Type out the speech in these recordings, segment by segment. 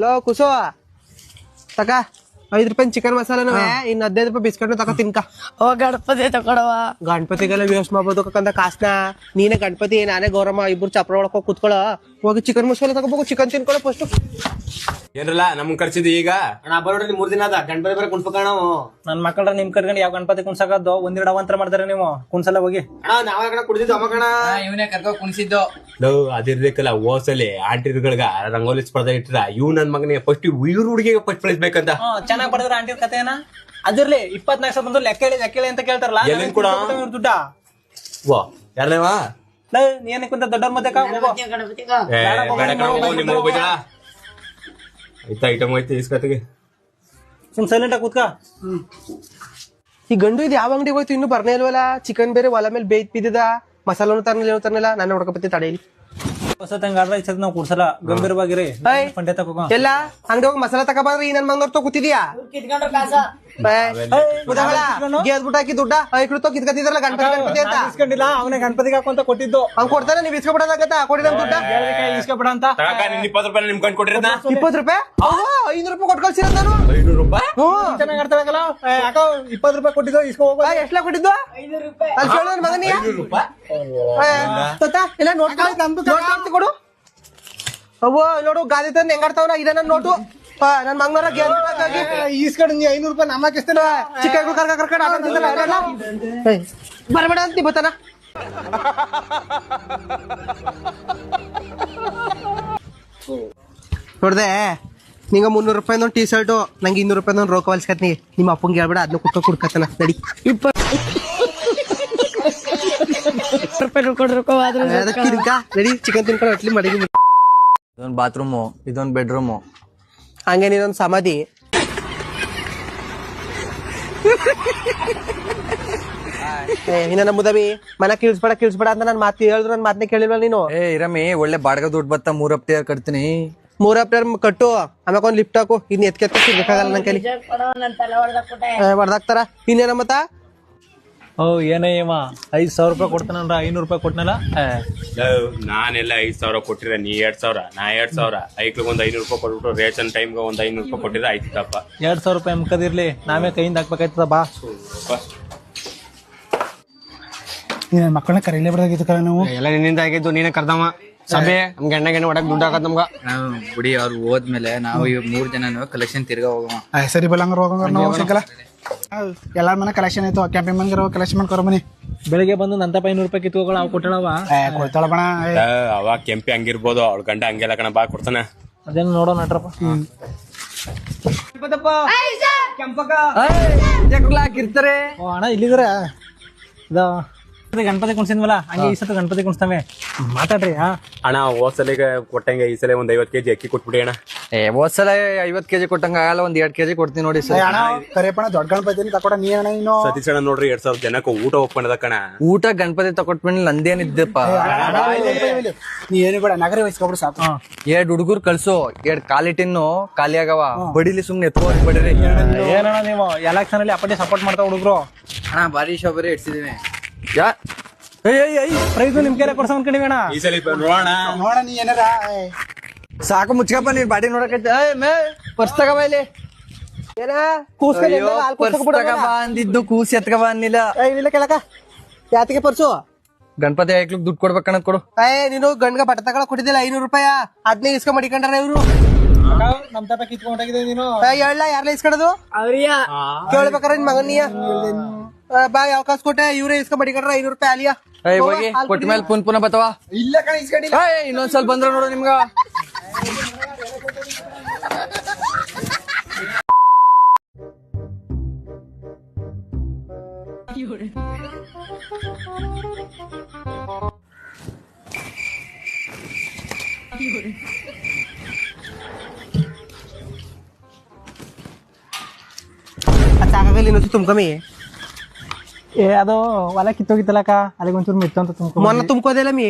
Low ಕುಸೋ. ತಕ. ಐದ್ ರೂಪಾಯಿ ಚಿಕನ್ ಮಸಾಲನೂ ಇನ್ನು ಹದಿನೈದು ರೂಪಾಯಿ ಬಿಸ್ಕೆಟ್ ತಕ ತಿನ್ಕ. ಓ ಗಣಪತಿ ತಕೊಡವ ಗಣಪತಿಗೆಲ್ಲ ವ್ಯವಸ್ಥೆ ಮಾಡ್ಬೋದು ಕಂದ ಕಾಸ್ನ. ನೀನೇ ಗಣಪತಿ ನಾನೇ ಗೌರಮ್ಮ ಇಬ್ರು ಚಪ್ರ ಒಳಕ್ ಹೋಗಿ ಕುತ್ಕೊಳ್ಳೋ. ಹೋಗಿ ಚಿಕನ್ ಮಸಾಲ ತಗೋಬೇಕು ಚಿಕನ್ ತಿನ್ಕೊಳ್ಳೋ ಫಸ್ಟ್ ಏನ್ರಲ್ಲ ನಮ್ ಕರ್ಸಿದ್ದು ಈಗ? ಅಣ್ಣ ಬರೋಡ್ರಿ ಮೂರ್ ದಿನ ಅದ. ಗಣಪತಿ ಬರ ಕುಣ್ಸ್ಬೇಕ ನಾವು ನನ್ ಮಕ್ಕಳ ನಿಮ್ ಕರ್ಕೊಂಡು ಯಾವ ಗಣಪತಿ ಕುಣ್ಸಕದ್ದು? ಒಂದಿನ ಅವಂತರ ಮಾಡ್ತಾರೆ ನೀವು. ಕುಣ್ಸಲ್ಲ ಹೋಗಿ. ಅಣ್ಣ ನಾವ ಕಣ ಕುಡ್ದಿದ್ದು ಅಮ್ಮ ಕಣ ಇವನೇ ಕರ್ಕೊ ಕುಣಿಸಿದ್ದು. ಲವ್ ಅದಿರ್ಬೇಕಲ್ಲ ಓಸಲಿ. ಆಂಟಿರ್ಗಳ್ಗ ರಂಗೋಲಿ ಸ್ಪರ್ಧೆ ಇಟ್ಟಿರ ಇವ್ ನನ್ ಮಗನಿಗೆ ಫಸ್ಟ್ ಇವ್ರ ಹುಡುಗಿಗೆ ಫಸ್ಟ್ ಪ್ರೈಸ್ ಬೇಕಂತ. ಚೆನ್ನಾಗ್ ಪಡೆದ್ರ ಆಂಟಿ ಕಥೆನ? ಅದಿರ್ಲಿ ಇಪ್ಪತ್ನಾಕ್ ಸಾವಿರ ಬಂದು ಲೆಕ್ಕ ಹೇಳಿ ಲೆಕ್ಕ ಹೇಳಿ ಅಂತ ಕೇಳ್ತಾರಲ್ಲ? ಎಲ್ಲಿಂದ ಕೊಡ? ದುಡ್ಡ. ವಾ ಯಾರನೇವಾ ಲೇ, ನೀ ಏನಕ್ಕೆ ಅಂತ ದೊಡ್ಡವ್ರ ಮಧ್ಯೆ ಕಾ- ಹೋಗೋ. ಏ ಬೇಡ ಕಣ ಹೋಗು, ನಿಮ್ಮ ಆಯ್ತಾ ಐಟಮ್ ಐತೆ ಇಸ್ಕತ್ತಿಗೆ ಸುಮ್ ಸೈಲೆಂಟ್ ಆಗಿ ಕೂತ್ಕ. ಈ ಗಂಡು ಇದು ಯಾವ ಅಂಗಡಿಗೆ ಹೋಯ್ತು? ಇನ್ನು ಬರ್ನೇ ಇಲ್ವಲ್ಲ? ಚಿಕನ್ ಬೇರೆ ಒಲ ಮೇಲೆ ಬೇಯ್ ಬಿದ್ದಿದ. ಮಸಾಲನು ತರ್ನಿಲ್ಲ ಏನು ತರ್ನಿಲ್ಲ ನಾನು ನೋಡ್ಕೊಬತ್ತಿ ತಡೆಯಿಲಿ ಹೊಸ ತಂಗಾಡ್ರ ಸತಿ ನಾವು ಕುಡ್ಸಲ್ಲ. ಗಂಭೀರವಾಗಿರಿ ಏಯ್. ಪಂಡೆ ತಗೋ ಎಲ್ಲ ಅಂಗಡಿ ಹೋಗಿ ಮಸಾಲ ತಗೋಬಾರ್ರಿ ಈ ನನ್ ಮಂಗ್ನವ್ರ ತೋ ಕೂತಿದ್ಯಾ? ಗೆದ್ಬಿಟ್ಟು ಹಾಕಿ ದುಡ್ಡ? ಐಕ್ಳು ತೋ ಕಿತ್ಕತ್ತಿದ್ರಲ್ಲ ಗಣಪತಿ ಗಣಪತಿ ಅಂತ ಇಸ್ಕೊಂಡಿಲ್ಲ ಅವನೇ ಗಣಪತಿಗೆ ಹಾಕೊಂತ ಕೊಟ್ಟಿದ್ದು. ಅವ್ನ್ ಕೊಡ್ತಾನೆ ನೀವ್ ಇಸ್ಕೊಬಿಡೋದಾಗತ್ತ? ಕೊಡಿ ನಮ್ ದುಡ್ಡ ಇಸ್ಕೊಬಿಡ ಅಂತ. ಇಪ್ಪತ್ತು ರೂಪಾಯಿ ನಿಮ್ ಕಂಡು ಕೊಟ್ಟಿರೋದ? ಇಪ್ಪತ್ತು ರೂಪಾಯಿ? ಐನೂರು ರೂಪಾಯಿ ಕೊಟ್ಟು ನಾನು? ಐನೂರು ರೂಪಾಯಿ? ಹ್ಮ್ ಚೆನ್ನಾಗ್ ಯಾಕೋ ಇಪ್ಪತ್ತು ರೂಪಾಯಿ ಕೊಟ್ಟಿದ್ದು ಇಸ್ಕೊ ಹೋಗೋ ಕೊಟ್ಟಿದ್ದು? ರೂಪಾಯಿ. ತಾತ, ಇಲ್ಲ ನೋಟ್ ಕೊಡು, ನೋಟ್ ಕೊಡು. ಅವ್ವ ನೋಡು ಗಾದಿ ತಂದು ಹೆಂಗಾಡ್ತಾವನ ಇದ ನನ್ ನೋಟು. ನನ್ ಮಂಗ್ನವ್ರ ಈಸ್ಕೊಂಡು ನೀ ಐನೂರು ರೂಪಾಯಿ ನಮ್ಮ ಹಾಕಿಸ್ತಾನ ಚಿಕ್ಕ ಕರ್ಕ ಕರ್ಕೊಂಡು ಆಟ ಬರ್ಬೇಡ ಅಂತಿ ಬತ್ತಾನ? ನೋಡ್ದೆ ನಿಂಗ ಮುನ್ನೂರು ರೂಪಾಯಿ ಒಂದು ಟೀ ಶರ್ಟು ನಂಗೆ ಇನ್ನೂರು ರೂಪಾಯಿ ಒಂದು ರೋಕ ಹೊಲ್ಸ್ಕತ್ನಿ ನಿಮ್ಮ ಅಪ್ಪಂಗೆ ಹೇಳ್ಬೇಡ ಅದನ್ನ ಕುಟ್ಟ ಕುಡ್ಕತ್ತನ. ನಡಿ. ರೂಪಾಯಿ ಕೊಡ್ರಕೋ ಆದ್ರೆ ಅದಕ್ಕೆ ನಡಿ ಚಿಕನ್ ತಿನ್ಕೊಂಡು ಅಟ್ಲಿ ಮಡಗಿ ಇದೊಂದು ಬಾತ್ರೂಮು ಇದೊಂದು ಬೆಡ್ರೂಮು. ಹಂಗೆ ನೀನೊಂದು ಸಮಾಧಿ. ಏ ಇನ್ನ ಮುದವಿ ಮನ ಕಿಳಿಸ್ಬೇಡ ಕಿಳಿಸ್ಬೇಡ ಅಂತ ನಾನು ಮಾತು ಹೇಳಿದ್ರು ನನ್ನ ಮಾತನ್ನ ಕೇಳಿಲ್ವ ನೀನು? ಏ ಇರಮಿ ಒಳ್ಳೆ ಬಾಡ್ಗ ದುಡ್ಡು ಬತ್ತ ಮೂರ್ ಹಪ್ತೆ ಕಟ್ತೀನಿ? ಮೂರ್ ಹಪ್ಟರ್ ಕಟ್ಟು ಆಮ್ಯಾಕ ಒಂದ್ ಲಿಫ್ಟ್ ಹಾಕು. ಇನ್ ಎತ್ಕೆ ಬೇಕಾಗಲ್ಲ ಸಿಗ್ಬೇಕಾಗಲ್ಲ ನನ್ ಕೈಲಿ. ಹೊಡ್ದಾಕ್ತಾರ ಇನ್ನೇನ ಮತ್ತ? ಓ ಏನೇ ಇವ? ಐದ್ ಸಾವಿರ ರೂಪಾಯಿ ಕೊಡ್ತಾನಂದ್ರ ಐನೂರು ರೂಪಾಯಿ ಕೊಟ್ಟನಲ್ಲ ಲವ್, ನಾನೆಲ್ಲ ಐದ್ ಸಾವಿರ ಕೊಟ್ಟಿರ ನೀ ಎರಡ್ ಸಾವಿರ ನಾ ಎರಡ್ ಸಾವಿರ. ಐಕ್ಳಿಗೆ ಒಂದ್ ಐನೂರು ರೂಪಾಯಿ ಕೊಟ್ಬಿಟ್ಟು ರೇಷನ್ ಟೈಮ್ಗೆ ಒಂದ್ ಐನೂರು ರೂಪಾಯಿ ಕೊಟ್ಟಿದ್ರೆ ಆಯ್ತಪ್ಪ ಎರಡ್ ಸಾವಿರ ರೂಪಾಯಿ ಅಮ್ಕದಿರ್ಲಿ ನಾವೇ ಕೈಯಿಂದ ಹಾಕ್ಬೇಕಾಯ್ತದ ಬಾ. ಮಕ್ಕಳನ್ನ ಕರೀಲೇ ಬಿಡಾಗಿತ್ತು ಕರ ನಾವು. ಎಲ್ಲ ನಿನ್ನಿಂದ ಆಗಿದ್ದು ನೀನೇ ಕರ್ದಮ್ಮ ಸಭೆ ನಮ್ಗೆ ಎಣ್ಣೆ ಗೆಣ್ಣೆ ಒಡಕ್ ದುಡ್ಡು ಹಾಕತ್ ನಮ್ಗ. ನಾವು ಬಿಡಿ ಅವ್ರು ಹೋದ್ಮೇಲೆ ನಾವು ಇವ್ ಮೂರ್ ಜನ ಕಲೆಕ್ಷನ್ ತಿರ್ಗ ಹೋಗೋಣ ಸರಿ ಬಲ್ಲಂಗಾರ ಹೋಗಂಗಾರ ನಾವು ಸಿಕ್ಕಲ್ಲ ಎಲ್ಲಾರ ಮನೆ ಕಲೆಕ್ಷನ್ ಐತೋ ಕ್ಯಾಂಪಿಂಗ್ ಮನ್ಗಾರ ಕಲೆಕ್ಷನ್ ಮಾಡ್ಕೊರ ಬನ್ನಿ. ಬೆಳಿಗ್ಗೆ ಬಂದು ನಂತ ಐನೂರು ರೂಪಾಯಿ ಕಿತ್ಕೊಳ ಅವ್ ಕೊಟ್ಟಳವ? ಕೊಡ್ತಾಳ ಬಣ ಅವ ಕೆಂಪಿ ಹಂಗಿರ್ಬೋದು ಅವ್ಳ ಗಂಡ ಹಂಗೆಲ್ಲ ಕಣ ಬಾ ಕೊಡ್ತಾನ. ಅದೇನು ನೋಡೋಣ ನಟ್ರಪ್ಪ. ಕೆಂಪಕ್ಕ. ಓ ಅಣ್ಣ ಇಲ್ಲಿದ್ರೆ ಇದ ಗಣಪತಿ ಕುಣಿಸಿದ್ವಲ್ಲ? ಹಂಗೆ ಈ ಸತ ಗಣಪತಿ ಕುಣಿಸ್ತಾವೆ. ಮಾತಾಡ್ರಿ ಹಾ. ಅಣ್ಣ ಹೋದ್ಸಲಿಗೆ ಕೊಟ್ಟಂಗೆ ಈ ಸಲ ಒಂದ್ ಐವತ್ ಕೆಜಿ ಅಕ್ಕಿ ಕೊಟ್ಬಿಡಿ ಅಣ್ಣ. ಏ ಹೋದ್ ಸಲ ಐವತ್ ಕೆಜಿ ಕೊಟ್ಟಂಗ ಆಗಲ್ಲ ಒಂದ್ ಎರಡ್ ಕೆಜಿ ಕೊಡ್ತೀನಿ ನೋಡಿ ಸರ್. ಅಣ್ಣ ಕರಿಯಪ್ಪಣ ದೊಡ್ಡ ಗಣಪತಿ ತಕೊಂಡ ನೀ ಅಣ್ಣ ಸತೀಶ್ ಅಣ್ಣ ನೋಡ್ರಿ ಎರಡ್ ಸಾವಿರ ಜನಕ್ಕೆ ಊಟ ಒಪ್ಕೊಂಡದ ಕಣ ಊಟ ಗಣಪತಿ ತಕೊಟ್ಬಿಟ್ಟು ನಂದೇನಿದ್ದಪ್ಪ ನೀ ಏನು ಬೇಡ ನಗರ ವಹಿಸ್ಕೊಬಿಡು ಸಾಕು. ಎರಡ್ ಹುಡುಗರು ಕಳ್ಸು ಎರಡ್ ಕಾಲಿಟಿನ್ನು ಖಾಲಿ ಆಗವ. ಬಡಿಲಿ ಸುಮ್ನೆ ಎತ್ಕೋ ಬಡಿರಿ ಏನಣ್ಣ ನೀವು? ಎಲೆಕ್ಷನ್ ಅಲ್ಲಿ ಅಪ್ಪಟ್ಟೆ ಸಪೋರ್ಟ್ ಮಾಡ್ತಾವ ಹುಡುಗರು. ಅಣ್ಣ ಬಾರಿ ಶೋಬರಿ ಇಡ್ಸಿದೀನಿ. ಯಾ. ಪ್ರೈಸ್ ನಿಮ್ ಕೈಲೇ ಕೊಡ್ಸ ಅನ್ಕೊಂಡಿವಿ ಅಣ್ಣ. ಈ ಸಲ ನೋಡೋಣ. ನೋಡ ನೀ ಏನಾರ ಸಾಕು ಮುಚ್ಕಪ್ಪ ನೀನ್ ಬಾಡಿ ನೋಡಕೈತೆ ಏಯ್ ಮೇ ಪರ್ಸ್ ಇಲ್ಲಿ. ಏನ? ಅಂದಿದ್ದು ಕೂಸಿ ಎತ್ಕ ಬಾ ಅನ್ನಿಲ್ಲ ಇಲ್ಲ ಕೇಳಕ ಯಾತಿಗೆ ಪರ್ಸು? ಗಣಪತಿ ಐಕ್ಲಿಗ್ ದುಡ್ಡು ಕೊಡ್ಬೇಕಣ್ಣ ಕೊಡು. ಏ ನೀನು ಗಂಡ್ಗ ಬಟ್ಟೆ ತಗೊಳ ಕೊಟ್ಟಿದ್ದಿಲ್ಲ ಐನೂರು ರೂಪಾಯಿ. ಅದನ್ನೇ ಇಸ್ಕೊಂಡ್ ಮಡಿಕೊಂಡ್ರ ಇವ್ರು. ನಮ್ ತಪ್ಪ ಕಿತ್ಕೊಂಡಾಗಿದೆ ನೀನು. ಹೇಳ ಯಾರ್ಲ ಇಸ್ಕೊಳೋದು ಅವ್ರಿಯ? ಕೇಳ್ಬೇಕಾರ ನಿನ್ ಮಗನಿಯ ಬಾ ಯಾವ ಕಾಸು ಕೊಟ್ಟೆ ಇವ್ರೇ ಇಸ್ಕೊಂಡ್ ಮಡಿಕೊಂಡ್ರ ಐನೂರು ರೂಪಾಯಿ ಅಲಿಯ ಏಯ್ ಹೋಗಿ ಕೊಟ್ಟ ಮೇಲೆ ಪುನ್ ಪುನಃ ಬತ್ತವ ಇಲ್ಲ ಕಣ ಇಸ್ಕೊಂಡಿಲ್ಲ ಏಯ್ ಇನ್ನೊಂದ್ ಸ್ವಲ್ಪ ಬಂದ್ರ ನೋಡು ನಿಮ್ಗ ಅದು ಸಾಕಾಗಲ್ಲ ಇನ್ನೊಂದು ತುಂಬ್ಕಮ್ಮಿ ಏ ಅದು ಹೊಲ ಕಿತ್ತೋಗಿತ್ತಲ್ಲಕ್ಕ? ಅಲ್ಲಿಗೆ ಒಂಚೂರು ಮೆಚ್ಚು ಅಂತ ತುಂಬ ಮೊನ್ನ ತುಂಬ್ಕೋದಿಲ್ಲ ಮೀ?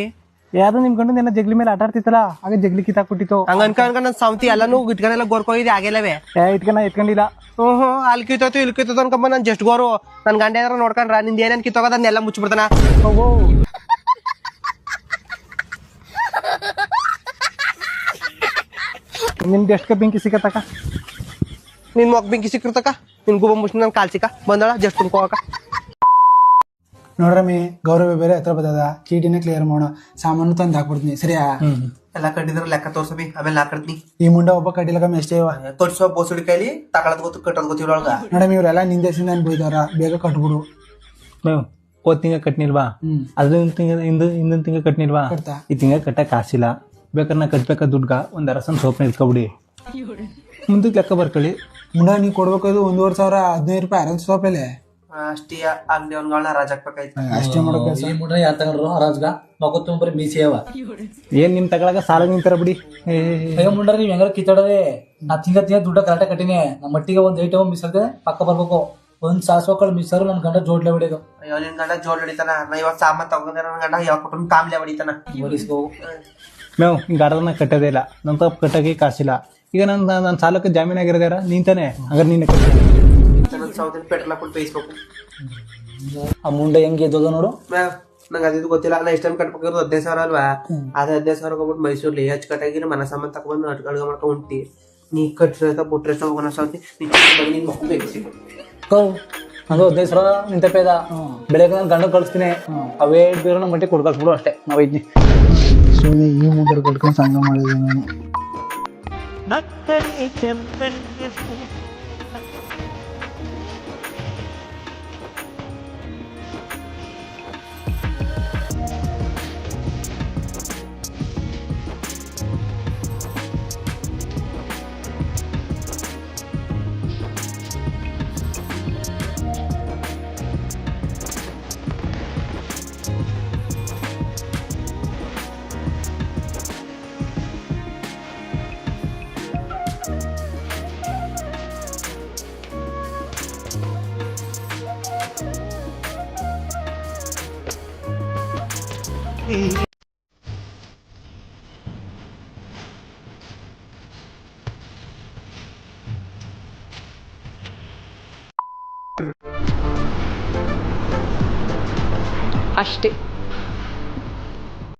ಯಾವ್ದು ನಿಮ್ ಗಂಡು ನಿನ್ನ ಜಗ್ಲಿ ಮೇಲೆ ಆಟ ಆಡ್ತಿತ್ತಲ್ಲ ಆಗ ಜಗ್ಲಿ ಕಿತ್ತಾಕ್ಬಿಟ್ಟಿತ್ತು. ಹಂಗ ಅನ್ಕ ಅನ್ಕ ನನ್ ಸಾಂತಿ ಎಲ್ಲಾನು ಇಟ್ಕೊಂಡೆಲ್ಲ ಗೋರ್ಕೋಗಿದೆ ಆಗಿಲ್ಲವೇ ಏ ಇಟ್ಕೊಂಡ ಇಟ್ಕೊಂಡಿಲ್ಲ. ಹ್ಞೂ ಹ್ಞೂ ಅಲ್ಲಿ ಕಿತ್ತೋಯ್ತು ಇಲ್ಲಿ ಕಿತ್ತೋದು ಅನ್ಕೊಂಬ ನಾನು ಜಸ್ಟ್ ಗೋರು. ನನ್ ಗಂಡ ಏನಾರ ನೋಡ್ಕೊಂಡ್ರ ನಿಂದ ಏನೇನ್ ಕಿತ್ತೋಗದ ಅದನ್ನೆಲ್ಲ ಮುಚ್ಚಿಬಿಡ್ತಾನ ಹೋಗೋ. ನಿಮ್ದು ಎಷ್ಟು ಬೆಂಕಿ ಸಿಕ್ಕತ್ತಕ್ಕ? ನಿನ್ ಮಗ ಬೆಂಕಿ ಸಿಕ್ಕಿರ್ತಕ್ಕ? ನಿನ್ ಗುಬ ಮುಚ್ಚಿ ನನ್ ಕಾಲ್ ಸಿಕ್ಕ? ಬಂದಳ ಜಸ್ಟ್ ತುಂಬ್ಕೋಕ ನೋಡ್ರಮ್ಮಿ ಗೌರವ ಬೇರೆ ಹತ್ರ ಬದ ಚೀಟಿನ ಕ್ಲಿಯರ್ ಮಾಡೋಣ ಸಾಮಾನು ತಂದು ಹಾಕ್ಬಿಡ್ತೀನಿ ಸರಿಯಾ? ಎಲ್ಲ ಕಟ್ಟಿದ್ರ ಲೆಕ್ಕ ತೋರ್ಸಬಿ ಆಮೇಲೆ ನಾ ಕಟ್ತೀನಿ ಈ ಮುಂಡ ಒಬ್ಬ ಕಟ್ಟಿಲಕಮ್ಮಿ ಎಷ್ಟೇ ಇವ. ತೊಡ್ಸೋ ಬೋಸುಡಿ ಕೈಲಿ ತಗೊಳದ್ ಗೊತ್ತು ಕಟ್ಟೋದ್ ಗೊತ್ತಿರೋಳಗ ಮೇಡಮ್ ಇವರೆಲ್ಲ ಎಲ್ಲಾ ನಾನು ಬೇಗ ಕಟ್ಬಿಡು. ಹೋದ್ ತಿಂಗ ಕಟ್ನಿಲ್ವಾ? ಹ್ಮ್. ಅದ್ರ ತಿಂಗ ಹಿಂದ ಹಿಂದಿನ ತಿಂಗ ಕಟ್ನಿಲ್ವಾ. ಈ ತಿಂಗ ಕಟ್ಟ ಕಾಸಿಲ್ಲ ಬೇಕಾದ್ರೆ ನಾ ಕಟ್ಬೇಕಾದ ದುಡ್ಗ ಒಂದ್ ಅರಸನ್ ಸೋಪ್ನ ಇಟ್ಕೊಬಿಡಿ. ಮುಂದಕ್ಕೆ ಲೆಕ್ಕ ಬರ್ಕೊಳ್ಳಿ. ಮುಂಡ ನೀ ಕೊಡ್ಬೇಕದು ಒಂದೂವರೆ ಸಾವಿರ ಹದಿನೈದು ರೂಪಾಯಿ ಅರವತ್ತು ಸೋಪೆಲೆ. ಅಷ್ಟೇ ಆಗ್ಲಿ ಅವ್ನ ರಾಜ ಹಾಕ್ಬೇಕಾಯ್ತು ಅಷ್ಟೇ ಮಾಡೋಕೆ ಈ ಮುಂಡ್ರೆ ಯಾರು ತಗೊಂಡ್ರು? ರಾಜ್ಗ? ಮಗು ತುಂಬರಿ ಮೀಸಿ ಅವ. ಏನ್ ನಿಮ್ ತಗೊಳಗ ಸಾಲ ನಿಂತಾರ ಬಿಡಿ. ಏ, ಅಯ್ಯೋ ಮುಂಡ್ರೆ ನೀವ್ ಹೆಂಗಾರ ಕಿತ್ತಾಡದೆ? ನಾ ತಿಂಗ ತಿಂಗ ದುಡ್ಡ ಕರೆಕ್ಟ್ ಕಟ್ಟಿನಿ. ನಮ್ಮ ಮಟ್ಟಿಗೆ ಒಂದ್ ಐಟಮ್ ಮಿಸ್ ಆಗದೆ ಪಕ್ಕ ಬರ್ಬೇಕು. ಒಂದ್ ಸಾಸ್ ಮಕ್ಕಳು ಮಿಸ್ ಆದ್ರು ನನ್ ಗಂಡ ಜೋಡ್ಲೆ ಬಿಡೋದು ಅಯ್ಯೋ ನಿನ್ ಗಂಡ ಜೋಡ್ ಹೊಡಿತಾನ. ನಾ ಇವತ್ ಸಾಮಾನ್ ತಗೊಂಡ ನನ್ ಗಂಡ ಯಾವ ಕುಟುಂಬ ಕಾಮ್ಲೆ ಹೊಡಿತಾನ. ಓಡಿಸ್ಕೋ. ಮೇವ್ ಹಿಂಗ ಅರ್ಧನ ಕಟ್ಟೋದೇ ಇಲ್ಲ. ನನ್ ತಪ್ಪ ಕಟ್ಟಕ್ಕೆ ಕಾಸಿಲ್ಲ. ಈಗ ನನ್ ನನ್ನ ಸಾಲಕ್ಕೆ ಜಾಮೀನ್ ಆಗಿರೋದಾರ ನಿಂತಾನೆ ಹಂಗಾರೆ ನೀನೆ ಕಟ್ಟಿ ಸೌದಿನ ಪೆಟ್ರೋಲ್ ಹಾಕೊಂಡು ಬೇಯಿಸ್ಬೇಕು ಆ ಮುಂಡೆ ಹೆಂಗೆ ಎದ್ದೋದ ನೋಡು? ನಂಗೆ ಅದಿದ್ದು ಗೊತ್ತಿಲ್ಲ. ನಾ ಇಷ್ಟ ಟೈಮ್ ಕಟ್ಬೇಕಾಗಿರೋದು ಹದಿನೈದು ಸಾವಿರ ಅಲ್ವಾ? ಅದ ಹದಿನೈದು ಸಾವಿರ ಹೋಗ್ಬಿಟ್ಟು ಮೈಸೂರಲ್ಲಿ ಹೆಚ್ಚು ಕಟ್ಟಾಗಿ ಮನ ಸಾಮಾನು ತಗೊಂಡು ಅಡ್ಗೆ ಮಾಡ್ಕೊಂಡು ಉಂಟಿ ನೀ ಕಟ್ಟಿರೋ ಬಿಟ್ರೆ ಹೋಗೋಣ ಸೌತಿ ನೀನ್ ಮಕ್ಕಳು ಬೇಯಿಸಿ ನಂದು ಹದಿನೈದು ಸಾವಿರ ನಿಂತ ಪೇದ. ಬೆಳಗ್ಗೆ ನಾನು ಗಂಡ ಕಳಿಸ್ತೀನಿ. ಅವೇ ಬೇರೆ ನಮ್ಮ ಮಟ್ಟಿಗೆ ಕೊಡ್ಬೇಕು ಬಿಡು ಅಷ್ಟೇ. ನಾವು ಇದ್ನಿ. ಸುಮ್ಮನೆ ಈ ಮುಂದೆ ಕಟ್ಕೊಂಡು ಸಂಘ ಮಾಡಿದ್ದೀನಿ ನಾನು. ಅಷ್ಟೇ.